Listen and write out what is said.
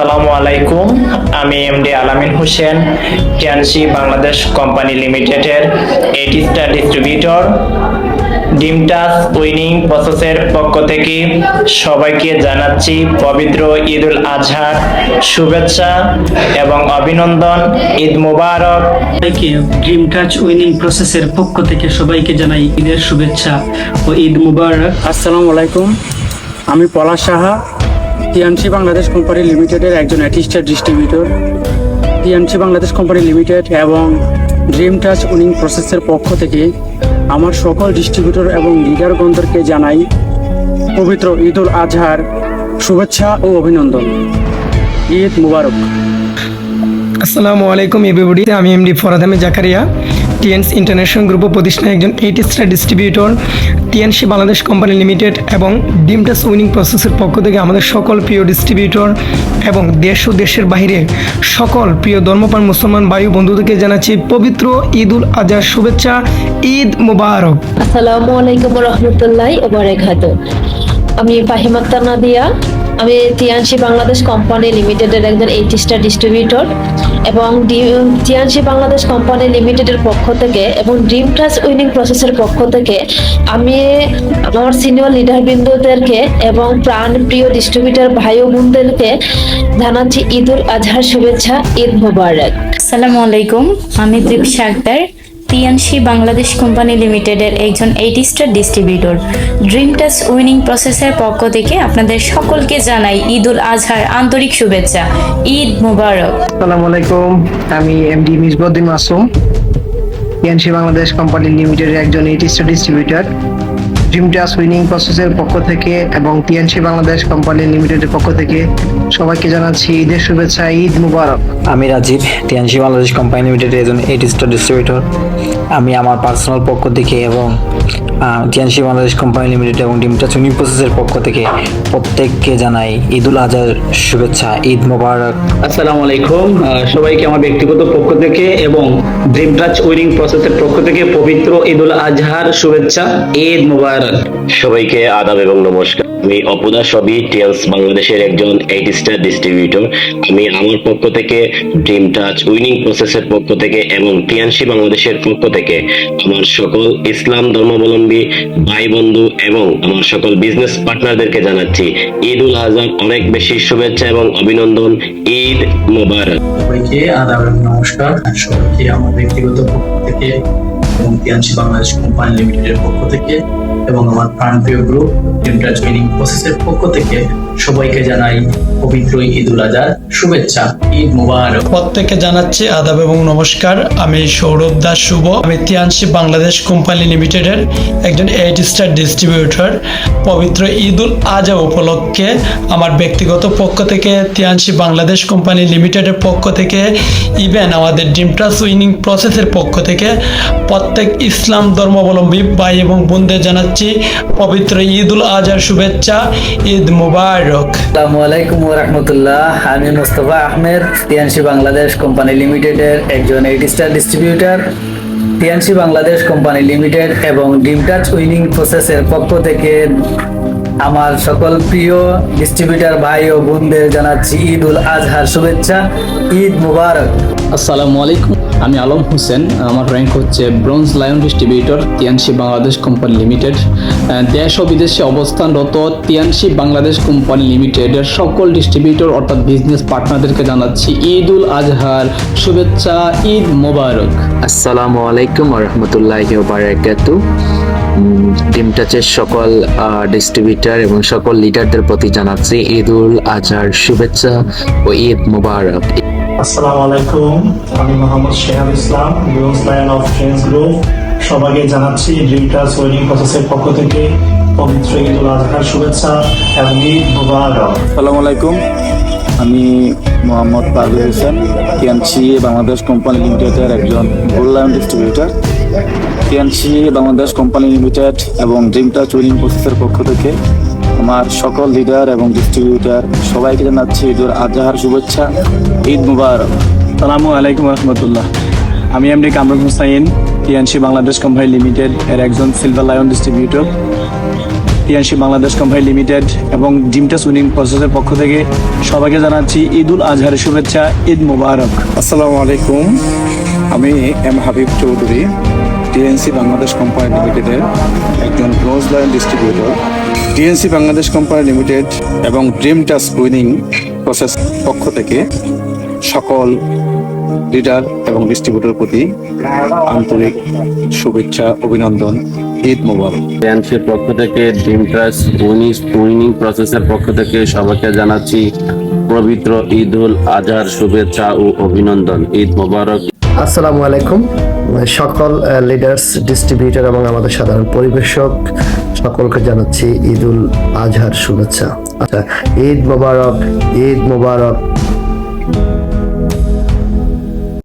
আসসালামু আলাইকুম। আমি MD Alamin Hossain Tianshi Bangladesh company লিমিটেডের eight star distributor dream touch winning প্রসেসের পক্ষ থেকে সবাইকে জানাচ্ছি পবিত্র ঈদ উল আজহার শুভেচ্ছা এবং অভিনন্দন। ঈদ মুবারক। সবাইকে ড্রিম টাচ উইনিং প্রসেসের পক্ষ থেকে সবাইকে জানাই ঈদের শুভেচ্ছা ও ঈদ মুবারক। আসসালামু আলাইকুম। আমি পলাশ সাহা টিএনসি বাংলাদেশ কোম্পানি লিমিটেডের একজন eight star distributor TNC Bangladesh company limited এবং ড্রিম টাচ উইনিং প্রসেসের পক্ষ থেকে আমার সকল ডিস্ট্রিবিউটর এবং লিডারগণদেরকে জানাই পবিত্র ঈদ উল আজহার শুভেচ্ছা ও অভিনন্দন। ঈদ মুবারক। আসসালামু আলাইকুম এভিবডি আমি MD Farad Ahmed Zakaria TNS international group প্রতিষ্ঠানের একজন eight star distributor TNC Bangladesh company limited এবং ডিমটাস উইনিং প্রসেসের পক্ষ থেকে আমাদের সকল প্রিয় ডিস্ট্রিবিউটর এবং দেশ ও দেশের বাইরে সকল প্রিয় ধর্মপান মুসলমান বায়ু বন্ধুদেরকে জানাচ্ছি পবিত্র ঈদ উল আজহার শুভেচ্ছা, ঈদ মুবারক। আসসালামু আলাইকুম রহমতুল্লাহ ওবরাকাত আমি ফাহিমাত্তা নাদিয়া আমি টিয়ানসি বাংলাদেশ কোম্পানি লিমিটেডের একজন এইট স্টার ডিস্ট্রিবিউটর এবং টিয়ানসি বাংলাদেশ কোম্পানি লিমিটেডের পক্ষ থেকে এবং ড্রিম ক্লাস উইনিং প্রসেসের পক্ষ থেকে আমি আমার সিনিয়র লিডার বিন্দুদেরকে এবং প্রাণ প্রিয় ডিস্ট্রিবিউটর ভাই বোনদেরকে জানাচ্ছি ঈদ উল আজহার শুভেচ্ছা, ঈদ মোবারক। আসসালামু আলাইকুম, আমি দীপশা আক্তার। টিএনসি বাংলাদেশ কোম্পানি লিমিটেডের একজন eight star distributor dream touch winning প্রসেসের পক্ষ থেকে আপনাদের সকলকে জানাই ঈদুল আজহার আন্তরিক শুভেচ্ছা। ঈদ মুবারক। আসসালামু আলাইকুম, আমি MD Misbuddin Masum. PNC Bangladesh company লিমিটেডের একজন eight star distributor dream touch winning প্রসেসের পক্ষ থেকে এবং টিএনসি বাংলাদেশ কোম্পানি লিমিটেডের পক্ষ থেকে সবাইকে জানাচ্ছি ঈদের শুভেচ্ছা ঈদ মুবারক। আমি রাজীব টিএনসি বাংলাদেশ কোম্পানি লিমিটেডের একজন এইট স্টার ডিস্ট্রিবিউটর আমি আমার পার্সোনাল পক্ষ থেকে এবং টিএনসি বাংলাদেশ কোম্পানি লিমিটেড এবং ডিমটা উইনিং প্রসেসের পক্ষ থেকে প্রত্যেককে জানাই ঈদ উল আজহার শুভেচ্ছা ঈদ মোবারক। আসসালামু আলাইকুম। আহ, সবাইকে আমার ব্যক্তিগত পক্ষ থেকে এবং ড্রিম টাচ উইনিং প্রসেসের পক্ষ থেকে পবিত্র ঈদুল আজহার শুভেচ্ছা ঈদ মুবারক। সবাইকে আদাব এবং নমস্কার। আমি অপুদা সবই টিএলস বাংলাদেশের একজন এইট স্টার ডিস্ট্রিবিউটর আমি আমার পক্ষ থেকে ড্রিম টাচ উইনিং প্রসেসের পক্ষ থেকে এবং টিএনসি বাংলাদেশের পক্ষ থেকে আমার সকল ইসলাম ধর্মাবলম্বী ভাই বন্ধু এবং আমার সকল বিজনেস পার্টনারদেরকে জানাচ্ছি ঈদ উল আজহার অনেক বেশি শুভেচ্ছা এবং অভিনন্দন। ঈদ মোবারক। সবাইকে আদাব নমস্কার। সবাইকে আমার ব্যক্তিগত পক্ষ থেকে এবং তিয়ানসি বাংলাদেশ কোম্পানি লিমিটেডের পক্ষ থেকে এবং আমার প্রাণপ্রিয় গ্রুপ টিমটাচ মিনিং প্রসেসের পক্ষ থেকে সবাইকে জানাই পবিত্র ঈদ উল আজহার শুভেচ্ছা, ঈদ মুবারক। প্রত্যেককে জানাচ্ছি আদাব এবং নমস্কার। আমি সৌরভ দাস শুভ। আমি তিয়ানসি বাংলাদেশ কোম্পানি লিমিটেডের একজন এইট স্টার ডিস্ট্রিবিউটর পবিত্র ঈদ উল আজহা উপলক্ষে আমার ব্যক্তিগত পক্ষ থেকে, তিয়ানসি বাংলাদেশ কোম্পানি লিমিটেডের পক্ষ থেকে ইভেন আমাদের ডিমট্রাস উইনিং প্রসেসের পক্ষ থেকে প্রত্যেক ইসলাম ধর্মাবলম্বী ভাই এবং বোনদের জানাচ্ছি পবিত্র ঈদ উল আজহার শুভেচ্ছা, ঈদ মুবারক। আসসালামু আলাইকুম রহমতুল্লাহ। আমি মোস্তফা আহমেদ, টিএনসি বাংলাদেশ কোম্পানি লিমিটেডের একজন eight star distributor TNC Bangladesh company limited এবং ডিম টাচ উইনিং প্রসেসের পক্ষ থেকে আমার সকল প্রিয় ডিস্ট্রিবিউটর ভাই ও বোনদের জানাচ্ছি ঈদ উল আজহার শুভেচ্ছা। ঈদ মুবারক। আসসালামু আলাইকুম। আমি আলম হোসেন, আমার র্যাঙ্ক হচ্ছে bronze lion distributor Tianshi Bangladesh company limited দেশ ও বিদেশে অবস্থানরত টিয়ানসি বাংলাদেশ কোম্পানি লিমিটেডের সকল ডিস্ট্রিবিউটর অর্থাৎ বিজনেস পার্টনারদেরকে জানাচ্ছি ঈদ উল আজহার শুভেচ্ছা, ঈদ মোবারক। আসসালামু আলাইকুম রহমতুল্লাহ টিম টাচের সকল ডিস্ট্রিবিউটর এবং সকল লিডারদের প্রতি জানাচ্ছি ঈদ উল আজহার শুভেচ্ছা ও ঈদ মুবারক। আসসালামু আলাইকুম। আমি Mohammad Shehab Islam bronze lion of trends group সবাইকে জানাচ্ছি ড্রিমটাস ওয়েডিং প্রসেসের পক্ষ থেকে পবিত্র ঈদ উল আজহার শুভেচ্ছা এবং ঈদ মুবারক। আসসালামু আলাইকুম। আমি মোহাম্মদ পারভেজ হোসেন টিএনসি বাংলাদেশ কোম্পানি লিমিটেডের একজন gold lion distributor TNC Bangladesh company limited এবং ড্রিমটা চুরিং প্রসেসের পক্ষ থেকে আমার সকল লিডার এবং ডিস্ট্রিবিউটার সবাইকে জানাচ্ছি ঈদুল আজহার শুভেচ্ছা ঈদ মুবারক। সালামু আলাইকুম রহমতুল্লাহ। আমি MD Kamrul Hussain TNC Bangladesh company limited এর একজন silver lion distributor. TNC Bangladesh company limited এবং জিমটাস উইনিং প্রসেসের পক্ষ থেকে সবাইকে জানাচ্ছি ঈদ উল আজহারের শুভেচ্ছা ঈদ মুবারক। আসসালামু আলাইকুম। আমি M Habib Chowdhury. TNC Bangladesh company লিমিটেডের একজন gold lion distributor. DNC Bangladesh company limited এবং ড্রিম টাস উইনিং প্রসেস পক্ষ থেকে সকল লিডার এবং ডিস্ট্রিবিউটর প্রতি আন্তরিক শুভেচ্ছা, অভিনন্দন, ঈদ মোবারক। টিএনসির পক্ষ থেকে ড্রিম ট্রাস উইনিং উইনিং প্রসেসের পক্ষ থেকে সবাইকে জানাচ্ছি পবিত্র ঈদ উল আজহার শুভেচ্ছা ও অভিনন্দন। ঈদ মোবারক। আসসালামু আলাইকুম। সকল লিডার্স ডিস্ট্রিবিউটর এবং আমাদের সাধারণ পরিবেশক, সকলকে জানাচ্ছি ঈদ উল আজহার শুভেচ্ছা। আচ্ছা ঈদ মোবারক ঈদ মোবারক।